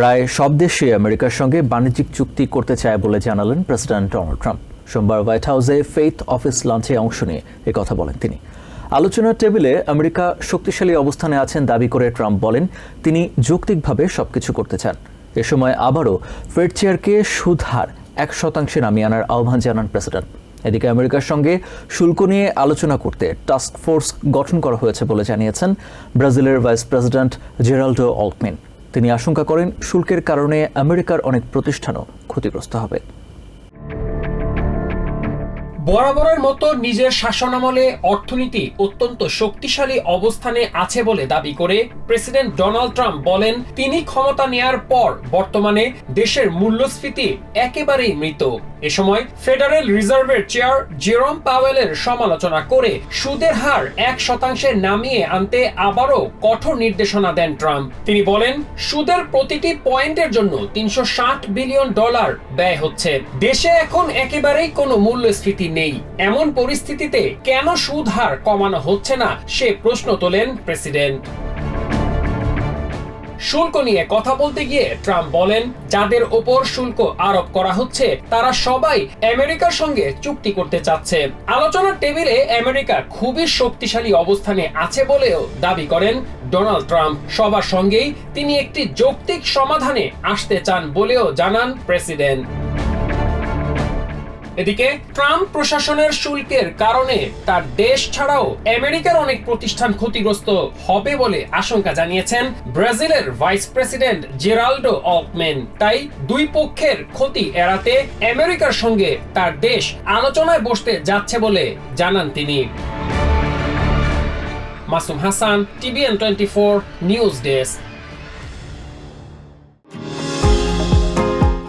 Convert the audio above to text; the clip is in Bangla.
প্রায় সব দেশে আমেরিকার সঙ্গে বাণিজ্যিক চুক্তি করতে চায় বলে জানালেন প্রেসিডেন্ট ডোনাল্ড ট্রাম্প। সোমবার হোয়াইট হাউসে ফেইথ অফিস লাঞ্চে অংশ নিয়ে কথা বলেন তিনি। আলোচনার টেবিলে আমেরিকা শক্তিশালী অবস্থানে আছেন দাবি করে ট্রাম্প বলেন, তিনি যৌক্তিকভাবে সবকিছু করতে চান। এ সময় আবারও ফেড চেয়ারকে সুদ হার এক শতাংশে নামিয়ে আনার আহ্বান জানান প্রেসিডেন্ট। এদিকে আমেরিকার সঙ্গে শুল্ক নিয়ে আলোচনা করতে টাস্ক ফোর্স গঠন করা হয়েছে বলে জানিয়েছেন ব্রাজিলের ভাইস প্রেসিডেন্ট জেরাল্ডো অল্টমিন তিনি আশঙ্কা করেন শুল্কের কারণে আমেরিকার অনেক প্রতিষ্ঠানও ক্ষতিগ্রস্ত হবে। বরাবরের মতো নিজের শাসনামলে অর্থনীতি অত্যন্ত শক্তিশালী অবস্থানে আছে বলে দাবি করে প্রেসিডেন্ট ডোনাল্ড ট্রাম্প বলেন, তিনি ক্ষমতা নেয়ার পর বর্তমানে দেশের মূল্যস্ফীতি একেবারেই মৃত। এ সময় ফেডারেল রিজার্ভের চেয়ার জেরম পাওয়েলের সমালোচনা করে সুদের হার এক শতাংশে নামিয়ে আনতে আবারও কঠোর নির্দেশনা দেন ট্রাম্প। তিনি বলেন, সুদের প্রতিটি পয়েন্টের জন্য তিনশো ষাট বিলিয়ন ডলার ব্যয় হচ্ছে। দেশে এখন একেবারেই কোনো মূল্যস্ফীতি নেই। এমন পরিস্থিতিতে কেন সুদ হার কমানো হচ্ছে না, সে প্রশ্ন তোলেন প্রেসিডেন্ট। শুল্ক নিয়ে কথা বলতে গিয়ে ট্রাম্প বলেন, যাদের ওপর শুল্ক আরোপ করা হচ্ছে, তারা সবাই আমেরিকার সঙ্গে চুক্তি করতে চাচ্ছে। আলোচনার টেবিলে আমেরিকা খুবই শক্তিশালী অবস্থানে আছে বলেও দাবি করেন ডোনাল্ড ট্রাম্প। সবার সঙ্গেই তিনি একটি যৌক্তিক সমাধানে আসতে চান বলেও জানান প্রেসিডেন্ট। এদিকে ট্রাম্প প্রশাসনের শুল্কের কারণে তার দেশ ছাড়াও আমেরিকার অনেক প্রতিষ্ঠান ক্ষতিগ্রস্ত হবে বলে আশঙ্কা জানিয়েছেন ব্রাজিলের ভাইস প্রেসিডেন্ট জেরাল্ডো অকমেন তাই দুই পক্ষের ক্ষতি এড়াতে আমেরিকার সঙ্গে তার দেশ আলোচনায় বসতে যাচ্ছে বলে জানান তিনি। Masum Hasan, TVN twenty four, news desk.